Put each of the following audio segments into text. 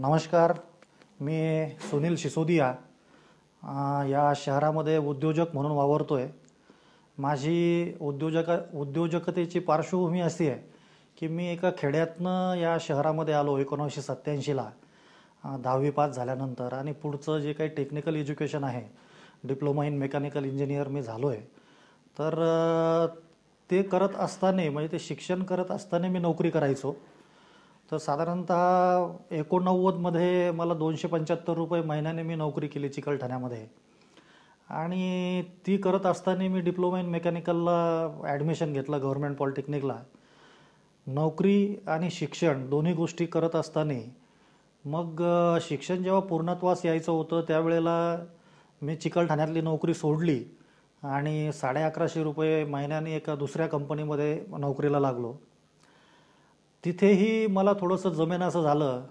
नमस्कार मी सुनील सिसोदिया या शहरामध्ये उद्योजक म्हणून वावरतो आहे माझी उद्योजक उद्योजकतेची पार्श्वभूमी अशी आहे की मी एका खेड्यातनं या शहरामध्ये आलो एकोणीसशे सत्त्याऐंशीला. दहावी पास झाल्यानंतर आणि पुढचं जे काही टेक्निकल एज्युकेशन आहे डिप्लोमा इन मेकॅनिकल इंजिनियर मी झालो आहे तर ते करत असताना म्हणजे ते शिक्षण करत असताना मी नोकरी करायचो. तर साधारणतः एकोणनव्वदमध्ये मला दोनशे पंच्याहत्तर रुपये महिन्याने मी नोकरी केली चिकलठाण्यामध्ये आणि ती करत असताना मी डिप्लोमा इन मेकॅनिकलला ॲडमिशन घेतलं गव्हर्मेंट पॉलिटेक्निकला. नोकरी आणि शिक्षण दोन्ही गोष्टी करत असताना मग शिक्षण जेव्हा पूर्णत्वास यायचं होतं त्यावेळेला मी चिकलठाण्यातली नोकरी सोडली आणि साडे अकराशे रुपये महिन्याने एका दुसऱ्या कंपनीमध्ये नोकरीला लागलो. तिथेही मला थोडंसं जमेन असं झालं.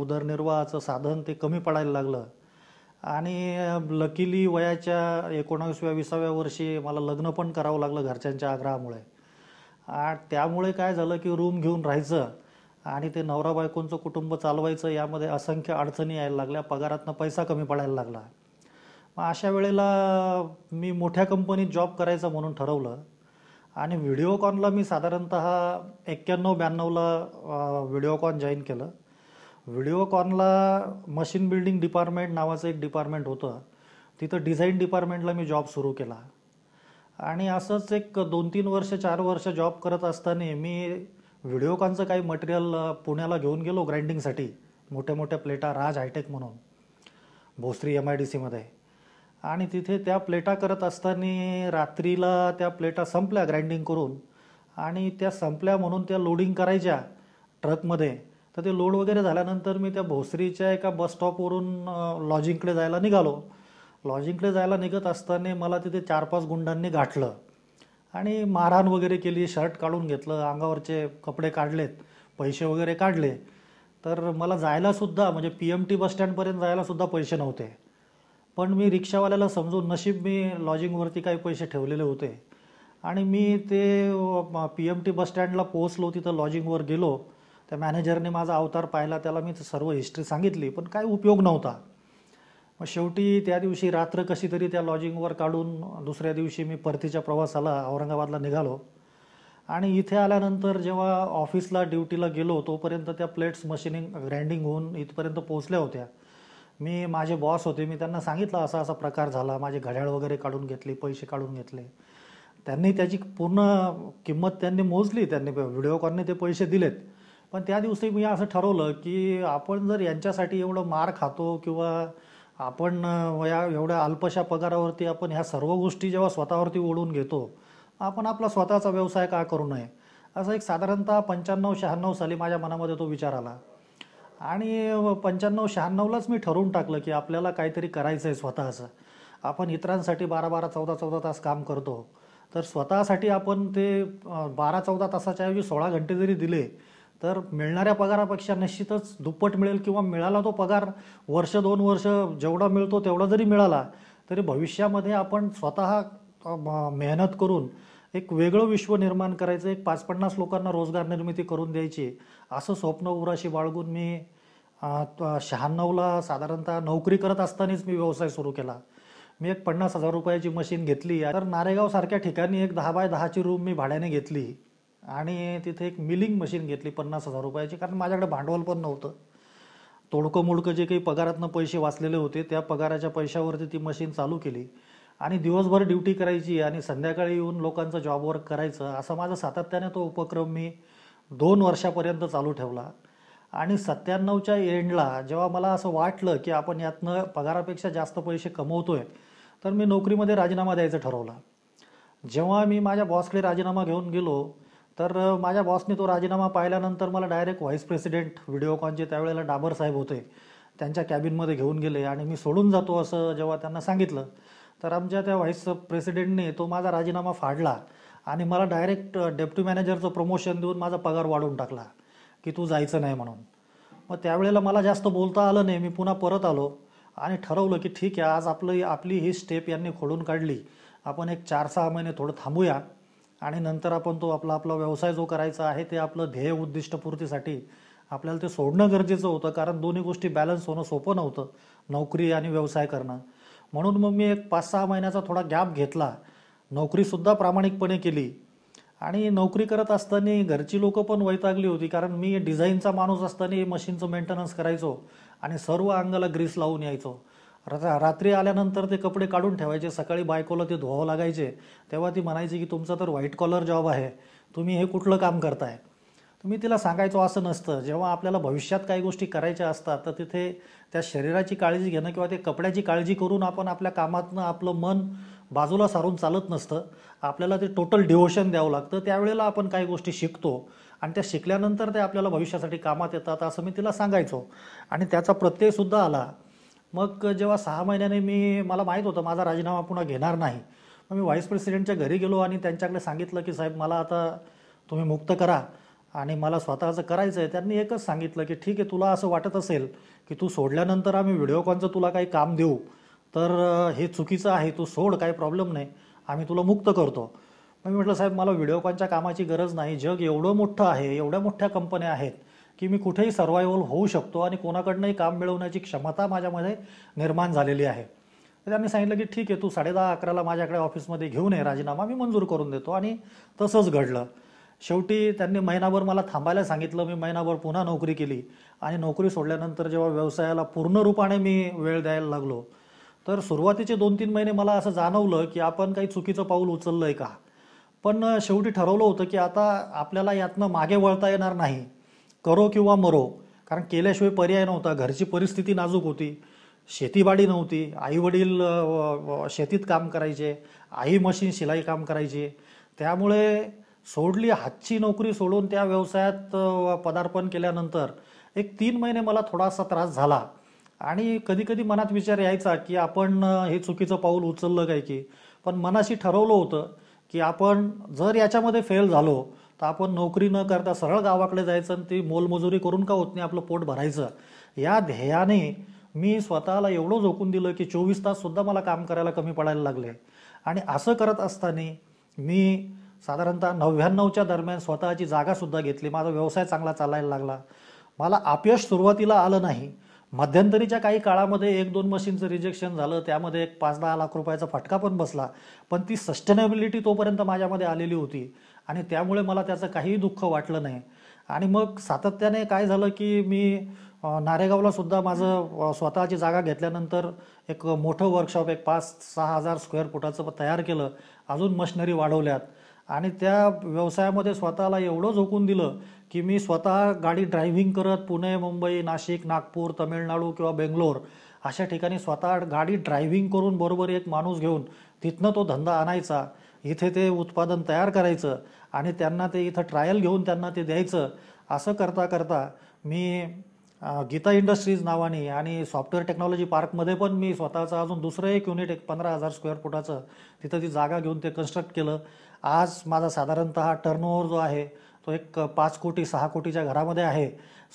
उदरनिर्वाहाचं साधन ते कमी पडायला लागलं. आणि लकीली वयाच्या एकोणावीसव्या विसाव्या वर्षी मला लग्न पण करावं लागलं घरच्यांच्या आग्रहामुळे. आणि त्यामुळे काय झालं की रूम घेऊन राहायचं आणि ते नवरा बायकोंचं कुटुंब चालवायचं यामध्ये असंख्य अडचणी यायला लागल्या. पगारातनं पैसा कमी पडायला लागला. मग अशा वेळेला मी मोठ्या कंपनीत जॉब करायचं म्हणून ठरवलं. आणि व्हिडिओकॉनला मी साधारणतः एक्क्याण्णव ब्याण्णवला व्हिडिओकॉन जॉईन केलं. व्हिडिओकॉनला मशीन बिल्डिंग डिपार्टमेंट नावाचं एक डिपार्टमेंट होतं. तिथं डिझाईन डिपार्टमेंटला मी जॉब सुरू केला. आणि असंच एक दोन तीन वर्ष चार वर्ष जॉब करत असताना मी व्हिडिओकॉनचं काही मटेरियल पुण्याला घेऊन गेलो ग्राइंडिंगसाठी मोठ्या मोठ्या प्लेटा राज हायटेक म्हणून. भोसरी एम आय डी सीमध्ये आणि तिथे त्या प्लेटा करत असताना रात्रीला त्या प्लेटा संपल्या ग्राइंडिंग करून. आणि त्या संपल्या म्हणून त्या लोडिंग करायच्या ट्रकमध्ये तर ते लोड वगैरे झाल्यानंतर मी त्या भोसरीच्या एका बस स्टॉपवरून लॉजिंगकडे जायला निघालो. लॉजिंगकडे जायला निघत असताना मला तिथे चार पाच गुंडांनी गाठलं. आणि मारहाण वगैरे केली शर्ट काढून घेतलं अंगावरचे कपडे काढलेत पैसे वगैरे काढले. तर मला जायलासुद्धा म्हणजे पी एम टी बसस्टँडपर्यंत जायलासुद्धा पैसे नव्हते. पण मी रिक्षावाल्याला समजून नशीब मी लॉजिंगवरती काही पैसे ठेवलेले होते. आणि मी ते पी एम टी बसस्टँडला पोहोचलो तिथं लॉजिंगवर गेलो. त्या मॅनेजरने माझा अवतार पाहिला त्याला मी सर्व हिस्ट्री सांगितली पण काय उपयोग नव्हता. मग शेवटी त्या दिवशी रात्र कशी तरी त्या लॉजिंगवर काढून दुसऱ्या दिवशी मी परतीच्या प्रवासाला औरंगाबादला निघालो. आणि इथे आल्यानंतर जेव्हा ऑफिसला ड्युटीला गेलो तोपर्यंत त्या प्लेट्स मशीनिंग ग्राइंडिंग होऊन इथपर्यंत पोहोचल्या होत्या. मी माझे बॉस होते. मी त्यांना सांगितलं असा असा प्रकार झाला. माझे घड्याळ वगैरे काढून घेतले पैसे काढून घेतले. त्यांनी त्याची पूर्ण किंमत त्यांनी मोजली. त्यांनी व्हिडिओकॉनने ते पैसे दिलेत. पण त्या दिवशी मी असं ठरवलं की आपण जर यांच्यासाठी एवढं मार खातो किंवा आपण या एवढ्या अल्पशा पगारावरती आपण ह्या सर्व गोष्टी जेव्हा स्वतःवरती ओढून घेतो आपण आपला स्वतःचा व्यवसाय का करू नये? असं एक साधारणतः पंच्याण्णव शहाण्णव साली माझ्या मनामध्ये तो विचार आला. आणि पंच्याण्णव शहाण्णवलाच मी ठरवून टाकलं की आपल्याला काहीतरी करायचं आहे स्वतःचं. आपण इतरांसाठी बारा बारा चौदा चौदा तास काम करतो. तर स्वतःसाठी आपण ते बारा चौदा तासाच्या ऐवजी सोळा घंटे जरी दिले तर मिळणाऱ्या पगारापेक्षा निश्चितच दुप्पट मिळेल किंवा मिळाला तो पगार वर्ष दोन वर्ष जेवढा मिळतो तेवढा जरी मिळाला तरी भविष्यामध्ये आपण स्वतः म- मेहनत करून एक वेगळं विश्व निर्माण करायचं एक पाच पन्नास लोकांना रोजगार निर्मिती करून द्यायची. असं स्वप्न उराशी बाळगून मी शहाण्णवला साधारणतः नोकरी करत असतानाच मी व्यवसाय सुरू केला. मी एक पन्नास हजार रुपयाची मशीन घेतली. तर नारेगावसारख्या ठिकाणी एक दहा बाय दहाची रूम मी भाड्याने घेतली. आणि तिथे एक मिलिंग मशीन घेतली पन्नास हजार रुपयाची. कारण माझ्याकडे भांडवल पण नव्हतं. तोडकं मोडकं जे काही पगारातनं पैसे वाचलेले होते त्या पगाराच्या पैशावरती ती मशीन चालू केली. आणि दिवसभर ड्युटी करायची आणि संध्याकाळी येऊन लोकांचं जॉब वर्क करायचं असा माझा सातत्याने तो उपक्रम मी दोन वर्षापर्यंत चालू ठेवला. आणि सत्त्याण्णवच्या एंडला जेव्हा मला असं वाटलं की आपण यातनं पगारापेक्षा जास्त पैसे कमवतोय तर मी नोकरीमध्ये राजीनामा द्यायचं ठरवला. जेव्हा मी माझ्या बॉसकडे राजीनामा घेऊन गेलो तर माझ्या बॉसने तो राजीनामा पाहिल्यानंतर मला डायरेक्ट व्हाईस प्रेसिडेंट व्हिडिओकॉनचे त्यावेळेला डाबर साहेब होते त्यांच्या कॅबिनमध्ये घेऊन गेले आणि मी सोडून जातो असं जेव्हा त्यांना सांगितलं तर आमच्या त्या व्हाईस प्रेसिडेंटने तो माझा राजीनामा फाडला आणि मला डायरेक्ट डेप्टी मॅनेजरचं प्रमोशन देऊन माझा पगार वाढवून टाकला की तू जायचं नाही म्हणून. मग त्यावेळेला मला जास्त बोलता आलं नाही मी पुन्हा परत आलो आणि ठरवलं की ठीक आहे आज आपलं आपली ही स्टेप यांनी खोडून काढली. आपण एक चार सहा महिने थोडं थांबूया आणि नंतर आपण तो आपला आपला व्यवसाय जो करायचा आहे ते आपलं ध्येय उद्दिष्टपूर्तीसाठी आपल्याला ते सोडणं गरजेचं होतं कारण दोन्ही गोष्टी बॅलन्स होणं सोपं नव्हतं नोकरी आणि व्यवसाय करणं. म्हणून मग मी एक पाच सहा महिन्याचा थोडा गॅप घेतला. नोकरीसुद्धा प्रामाणिकपणे केली. आणि नोकरी करत असताना घरची लोकं पण वैतागली होती. कारण मी डिझाईनचा माणूस असताना मशीनचं मेंटेनन्स करायचो आणि सर्व अंगाला ग्रीस लावून यायचो. रात्री आल्यानंतर ते कपडे काढून ठेवायचे. सकाळी बायकोला ते धुवावं लागायचे. तेव्हा ती म्हणायची की तुमचा तर व्हाईट कॉलर जॉब आहे. तुम्ही हे कुठलं काम करताय? मी तिला सांगायचो असं नसतं. जेव्हा आपल्याला भविष्यात काही गोष्टी करायच्या असतात तर तिथे त्या शरीराची काळजी घेणं किंवा ते कपड्याची काळजी करून आपण आपल्या कामातनं आपलं मन बाजूला सारून चालत नसतं. आपल्याला ते टोटल डिवोशन द्यावं लागतं. त्यावेळेला आपण काही गोष्टी शिकतो आणि त्या शिकल्यानंतर ते आपल्याला भविष्यासाठी कामात येतात असं मी तिला सांगायचो. आणि त्याचा प्रत्ययसुद्धा आला. मग जेव्हा सहा महिन्याने मी मला माहीत होतं माझा राजीनामा पुन्हा घेणार नाही. मग मी व्हाईस प्रेसिडेंटच्या घरी गेलो आणि त्यांच्याकडे सांगितलं की साहेब मला आता तुम्ही मुक्त करा. आणि मला स्वतःचं करायचं आहे त्यांनी एकच सांगितलं की ठीक आहे तुला असं वाटत असेल की तू सोडल्यानंतर आम्ही व्हिडिओकॉनचं तुला काही काम देऊ तर हे चुकीचं आहे तू सोड काही प्रॉब्लेम नाही आम्ही तुला मुक्त करतो. मग मी म्हटलं साहेब मला व्हिडिओकॉनच्या कामाची गरज नाही जग एवढं मोठं आहे एवढ्या मोठ्या कंपन्या आहेत की मी कुठेही सर्वायवल होऊ शकतो आणि कोणाकडनंही काम मिळवण्याची क्षमता माझ्यामध्ये निर्माण झालेली आहे. तर त्यांनी सांगितलं की ठीक आहे तू साडेदहा अकराला माझ्याकडे ऑफिसमध्ये घेऊन ये राजीनामा मी मंजूर करून देतो आणि तसंच घडलं. शेवटी त्यांनी महिनाभर मला थांबायला सांगितलं. मी महिनाभर पुन्हा नोकरी केली. आणि नोकरी सोडल्यानंतर जेव्हा व्यवसायाला पूर्ण रूपाने मी वेळ द्यायला लागलो तर सुरुवातीचे दोन तीन महिने मला असं जाणवलं की आपण काही चुकीचं पाऊल उचललं आहे का? पण शेवटी ठरवलं होतं की आता आपल्याला यातनं मागे वळता येणार नाही. करो किंवा मरो. कारण केल्याशिवाय पर्याय नव्हता. घरची परिस्थिती नाजूक होती. शेतीबाडी नव्हती. आईवडील शेतीत काम करायचे. आई मशीन शिलाई काम करायचे. त्यामुळे सोडली हातची नोकरी सोडून त्या व्यवसायात पदार्पण केल्यानंतर एक तीन महिने मला थोडासा त्रास झाला. आणि कधी कधी मनात विचार यायचा की आपण हे चुकीचं पाऊल उचललं काय की? पण मनाशी ठरवलं होतं की आपण जर याच्यामध्ये फेल झालो तर आपण नोकरी न करता सरळ गावाकडे जायचं आणि ती मोलमजुरी करून का होत नाही आपलं पोट भरायचं? या ध्येयाने मी स्वतःला एवढं झोकून दिलं की चोवीस ताससुद्धा मला काम करायला कमी पडायला लागले. आणि असं करत असताना मी साधारणतः नव्याण्णवच्या दरम्यान स्वतःची जागासुद्धा घेतली. माझा व्यवसाय चांगला चालायला लागला. मला अपयश सुरुवातीला आलं नाही. मध्यंतरीच्या काही काळामध्ये एक दोन मशीनचं रिजेक्शन झालं. त्यामध्ये एक पाच दहा लाख रुपयाचा फटका पण बसला. पण ती सस्टेनेबिलिटी तोपर्यंत माझ्यामध्ये आलेली होती. आणि त्यामुळे मला त्याचं काहीही दुःख वाटलं नाही. आणि मग सातत्याने काय झालं की मी नारेगावला सुद्धा माझं स्वतःची जागा घेतल्यानंतर एक मोठं वर्कशॉप एक पाच सहा हजार स्क्वेअर फुटाचं तयार केलं. अजून मशिनरी वाढवल्यात. आणि त्या व्यवसायामध्ये स्वतःला एवढं झोकून दिलं की मी स्वतः गाडी ड्रायव्हिंग करत पुणे मुंबई नाशिक नागपूर तमिळनाडू किंवा बेंगलोर अशा ठिकाणी स्वतः गाडी ड्रायव्हिंग करून बरोबर एक माणूस घेऊन तिथनं तो धंदा आणायचा. इथे ते उत्पादन तयार करायचं आणि त्यांना ते इथं ट्रायल घेऊन त्यांना ते द्यायचं. असं करता करता मी गीता इंडस्ट्रीज नावाने आणि सॉफ्टवेअर टेक्नॉलॉजी पार्कमध्ये पण मी स्वतःचं अजून दुसरं एक युनिट एक पंधरा हजार स्क्वेअर फुटाचं तिथं ती जागा घेऊन ते कन्स्ट्रक्ट केलं. आज माझा साधारणतः टर्नओव्हर जो आहे तो एक पाच कोटी सहा कोटीच्या घरामध्ये आहे.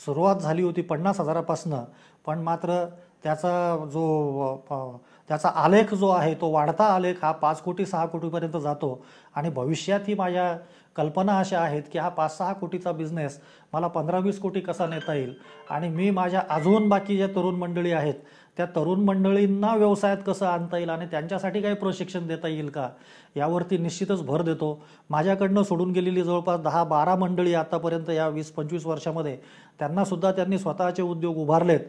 सुरुवात झाली होती पन्नास हजारापासनं पण मात्र त्याचा जो त्याचा आलेख जो आहे तो वाढता आलेख हा पाच कोटी सहा कोटीपर्यंत जातो. आणि भविष्यात ही माझ्या कल्पना अशा आहेत की हा पाच सहा कोटीचा बिझनेस मला पंधरा वीस कोटी कसा नेता येईल? आणि मी माझ्या अजून बाकी ज्या तरुण मंडळी आहेत त्या तरुण मंडळींना व्यवसायात कसं आणता येईल आणि त्यांच्यासाठी काही प्रशिक्षण देता येईल का? यावरती निश्चितच भर देतो. माझ्याकडनं सोडून गेलेली जवळपास दहा बारा मंडळी आतापर्यंत या वीस पंचवीस वर्षामध्ये त्यांनासुद्धा त्यांनी स्वतःचे उद्योग उभारलेत.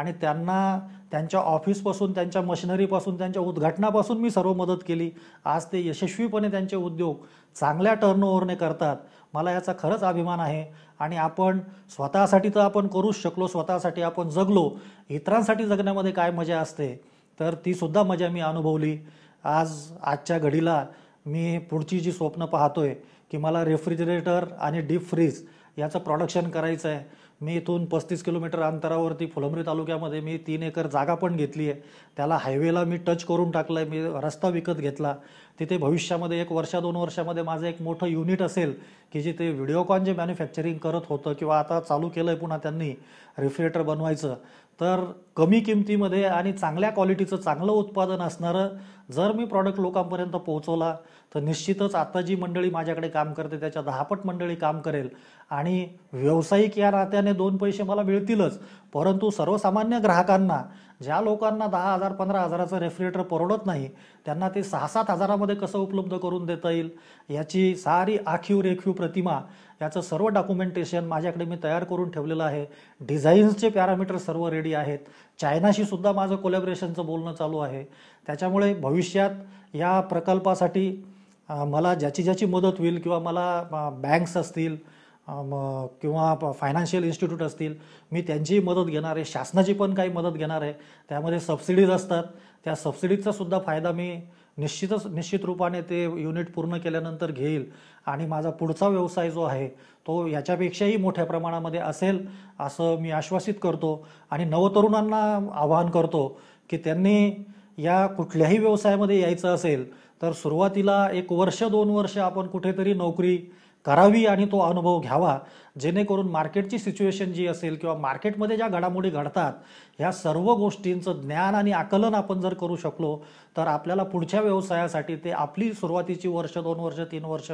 आणि त्यांना त्यांच्या ऑफिसपासून त्यांच्या मशिनरीपासून त्यांच्या उद्घाटनापासून मी सर्व मदत केली. आज ते यशस्वीपणे त्यांचे उद्योग चांगल्या टर्नओव्हरने करतात. मला याचा खरंच अभिमान आहे. आणि आपण स्वतःसाठी तर आपण करूच शकलो स्वतःसाठी आपण जगलो. इतरांसाठी जगण्यामध्ये काय मजा असते? तर तीसुद्धा मजा मी अनुभवली. आज आजच्या घडीला मी पुढची जी स्वप्न पाहतोय की मला रेफ्रिजरेटर आणि डीप फ्रीज याचं प्रोडक्शन करायचं आहे मी इथून पस्तीस किलोमीटर अंतरावरती फुलंब्री तालुक्यामध्ये मी तीन एकर जागा पण घेतली आहे. त्याला हायवेला मी टच करून टाकलं आहे मी रस्ता विकत घेतला. तिथे भविष्यामध्ये एक वर्षा दोन वर्षामध्ये माझं एक मोठं युनिट असेल की जिथे व्हिडिओकॉन जे मॅन्युफॅक्चरिंग करत होतं किंवा आता चालू केलं आहे पुन्हा त्यांनी रेफ्रिजरेटर बनवायचं. तर कमी किमतीमध्ये आणि चांगल्या क्वालिटीचं चांगलं उत्पादन असणारं जर मी प्रॉडक्ट लोकांपर्यंत पोहोचवला तर निश्चितच आता जी मंडळी माझ्याकडे काम करते त्याच्या दहापट मंडळी काम करेल. आणि व्यावसायिक या नात्याने दोन पैसे मला मिळतीलच. परंतु सर्वसामान्य ग्राहकांना ज्या लोकांना दहा हजार पंधरा हजाराचं रेफ्रिजरेटर परवडत नाही त्यांना ते सहा सात हजारामध्ये कसं उपलब्ध करून देता येईल? याची सारी आखीव रेखीव प्रतिमा याचं सर्व डॉक्युमेंटेशन माझ्याकडे मी तयार करून ठेवलेलं आहे. डिझाईन्सचे पॅरामीटर सर्व रेडी आहेत. चायनाशी सुद्धा माझं कोलॅबरेशनचं बोलणं चालू आहे. त्याच्यामुळे भविष्यात या प्रकल्पासाठी मला ज्याची ज्याची मदत होईल किंवा मला बँक्स असतील किंवा फायनान्शियल इन्स्टिट्यूट असतील मी त्यांचीही मदत घेणार आहे शासनाची पण काही मदत घेणार आहे. त्यामध्ये सबसिडीज असतात. त्या सबसिडीजचा सुद्धा फायदा मी निश्चितच निश्चित रूपाने ते युनिट पूर्ण केल्यानंतर घेईल. आणि माझा पुढचा व्यवसाय जो आहे तो याच्यापेक्षाही मोठ्या प्रमाणामध्ये असेल असं मी आश्वासित करतो. आणि नवतरुणांना आवाहन करतो की त्यांनी या कुठल्याही व्यवसायामध्ये यायचं असेल तर सुरुवातीला एक वर्ष दोन वर्ष आपण कुठेतरी नोकरी करावी आणि तो अनुभव घ्यावा. जेणेकरून मार्केटची सिच्युएशन जी असेल किंवा मार्केटमध्ये ज्या घडामोडी घडतात ह्या सर्व गोष्टींचं ज्ञान आणि आकलन आपण जर करू शकलो तर आपल्याला पुढच्या व्यवसायासाठी ते आपली सुरुवातीची वर्ष दोन वर्ष तीन वर्ष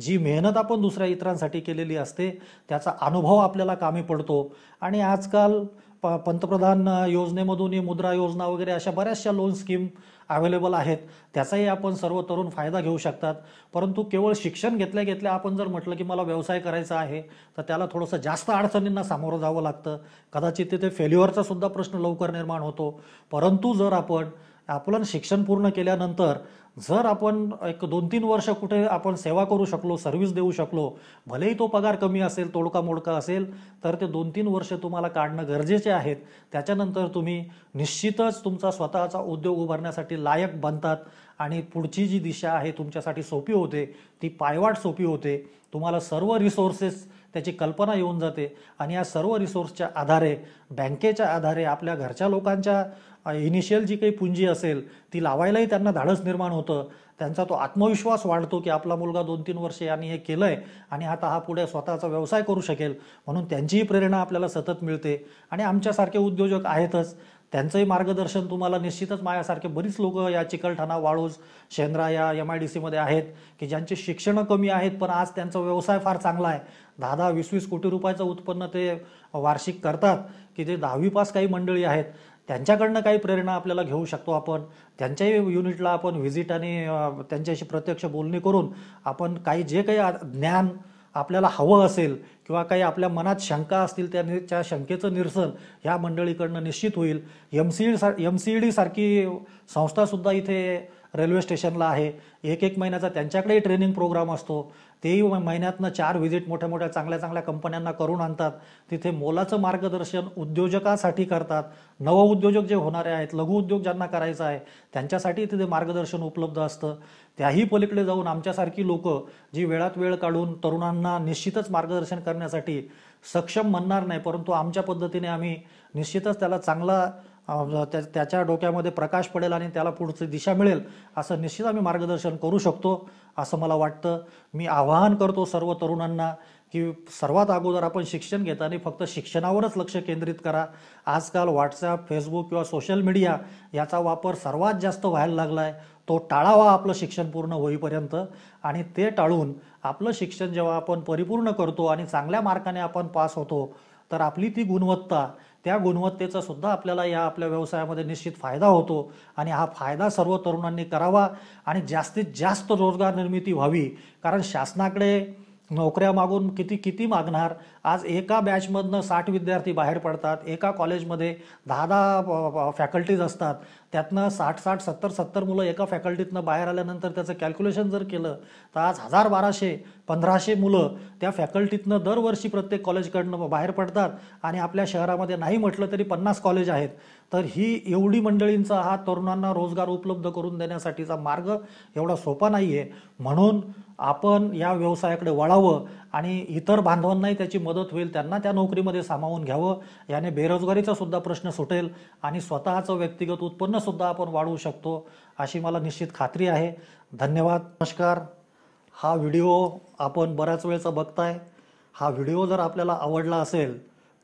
जी मेहनत आपण दुसऱ्या इतरांसाठी केलेली असते त्याचा अनुभव आपल्याला कामी पडतो. आणि आजकाल प पंतप्रधान योजनेमधून मुद्रा योजना वगैरे अशा बऱ्याचशा लोन स्कीम अवेलेबल आहेत. त्याचाही आपण सर्व तरुण फायदा घेऊ शकतात. परंतु केवळ शिक्षण घेतल्या घेतल्या आपण जर म्हटलं की मला व्यवसाय करायचा आहे तर त्याला थोडंसं जास्त अडचणींना सामोरं जावं लागतं. कदाचित तिथे फेल्युअरचा सुद्धा प्रश्न लवकर निर्माण होतो. परंतु जर आपण आपलं शिक्षण पूर्ण केल्यानंतर जर आपण एक दोन तीन वर्ष कुठे आपण सेवा करू शकलो सर्व्हिस देऊ शकलो भलेही तो पगार कमी असेल तोडका मोडका असेल तर ते दोन तीन वर्ष तुम्हाला काढणं गरजेचे आहेत. त्याच्यानंतर तुम्ही निश्चितच तुमचा स्वतःचा उद्योग उभारण्यासाठी लायक बनतात. आणि पुढची जी दिशा आहे तुमच्यासाठी सोपी होते ती पायवाट सोपी होते. तुम्हाला सर्व रिसोर्सेस त्याची कल्पना येऊन जाते आणि या सर्व रिसोर्सच्या आधारे बँकेच्या आधारे आपल्या घरच्या लोकांच्या इनिशियल जी काही पुंजी असेल ती लावायलाही त्यांना धाडस निर्माण होतं. त्यांचा तो आत्मविश्वास वाढतो की आपला मुलगा दोन तीन वर्षे यांनी हे केलं आहे आणि आता हा पुढे स्वतःचा व्यवसाय करू शकेल. म्हणून त्यांचीही प्रेरणा आपल्याला सतत मिळते. आणि आमच्यासारखे उद्योजक आहेतच. त्यांचंही मार्गदर्शन तुम्हाला निश्चितच माझ्यासारखे बरीच लोक या चिकलठाणा वाळूज शेंद्रा या एम आय डी सीमध्ये आहेत की ज्यांचे शिक्षणं कमी आहेत पण आज त्यांचा व्यवसाय फार चांगला आहे. दहा दहा वीस वीस कोटी रुपयाचं उत्पन्न ते वार्षिक करतात की ते दहावी पास काही मंडळी आहेत. त्यांच्याकडनं काही प्रेरणा आपल्याला घेऊ शकतो आपण. त्यांच्याही युनिटला आपण व्हिजिट आणि त्यांच्याशी प्रत्यक्ष बोलणी करून आपण काही जे काही ज्ञान आपल्याला हवं असेल किंवा काही आपल्या मनात शंका असतील त्या त्या शंकेचं निरसन ह्या मंडळीकडनं निश्चित होईल. एम सी डी सार एम सी ई डीसारखी संस्थासुद्धा इथे रेल्वे स्टेशनला आहे. एक एक महिन्याचा त्यांच्याकडेही ट्रेनिंग प्रोग्राम असतो. तेही महिन्यातनं चार व्हिजिट मोठ्या मोठ्या चांगल्या चांगल्या कंपन्यांना करून आणतात. तिथे मोलाचं मार्गदर्शन उद्योजकासाठी करतात. नवउद्योजक जे होणारे आहेत लघुउद्योग ज्यांना करायचा आहे त्यांच्यासाठी तिथे मार्गदर्शन उपलब्ध असतं. त्याही पलीकडे जाऊन आमच्यासारखी लोक जी वेळात वेळ काढून तरुणांना निश्चितच मार्गदर्शन करण्यासाठी सक्षम म्हणणार नाही परंतु आमच्या पद्धतीने आम्ही निश्चितच त्याला चांगला त्याच्या डोक्यामध्ये प्रकाश पडेल आणि त्याला पुढची दिशा मिळेल असं निश्चित आम्ही मार्गदर्शन करू शकतो असं मला वाटतं. मी आवाहन करतो सर्व तरुणांना की सर्वात अगोदर आपण शिक्षण घेताना फक्त शिक्षणावरच लक्ष केंद्रित करा. आजकाल व्हॉट्सॲप फेसबुक किंवा सोशल मीडिया याचा वापर सर्वात जास्त व्हायला लागला आहे तो टाळावा आपलं शिक्षण पूर्ण होईपर्यंत आणि ते टाळून आपलं शिक्षण जेव्हा आपण परिपूर्ण करतो आणि चांगल्या मार्काने आपण पास होतो तर आपली ती गुणवत्ता त्या गुणवत्तेचा सुद्धा आपल्याला या आपल्या व्यवसायामध्ये निश्चित फायदा होतो आणि हा फायदा सर्व तरुणांनी करावा आणि जास्तीत जास्त रोजगार निर्मिती व्हावी. कारण शासनाकडे नोकऱ्या मागून किती किती मागणार? आज एका बॅचमधनं साठ विद्यार्थी बाहेर पडतात एका कॉलेजमध्ये दहा दहा फॅकल्टीज असतात. त्यातनं साठ साठ सत्तर सत्तर मुलं एका फॅकल्टीतनं बाहेर आल्यानंतर त्याचं कॅल्क्युलेशन जर केलं तर आज हजार बाराशे पंधराशे मुलं त्या फॅकल्टीतनं दरवर्षी प्रत्येक कॉलेजकडनं बाहेर पडतात आणि आपल्या शहरामध्ये नाही म्हटलं तरी पन्नास कॉलेज आहेत. तर ही एवढी मंडळींचा हा तरुणांना रोजगार उपलब्ध करून देण्यासाठीचा मार्ग एवढा सोपा नाही आहे म्हणून आपण या व्यवसायाकडे वळावं आणि इतर बांधवांनाही त्याची मदत होईल त्यांना त्या नोकरीमध्ये सामावून घ्यावं. याने बेरोजगारीचा सुद्धा प्रश्न सुटेल आणि स्वतःचं व्यक्तिगत उत्पन्न सुद्धा आपण वाढवू शकतो अशी मला निश्चित खात्री आहे. धन्यवाद. नमस्कार. हा व्हिडिओ आपण बऱ्याच वेळचा बघताय. हा व्हिडिओ जर आपल्याला आवडला असेल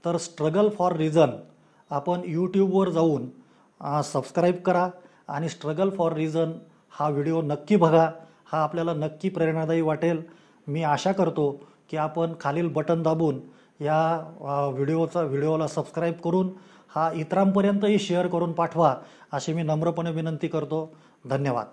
तर स्ट्रगल फॉर रिझन आपण यूट्यूबवर जाऊन सबस्क्राईब करा आणि स्ट्रगल फॉर रिझन हा व्हिडिओ नक्की बघा. हा आपल्याला नक्की प्रेरणादायी वाटेल. मी आशा करतो की आपण खालील बटन दाबून या व्हिडिओचा व्हिडिओला सबस्क्राईब करून हा इतरांपर्यंतही शेअर करून पाठवा. अशी मी नम्रपणे विनंती करतो. धन्यवाद.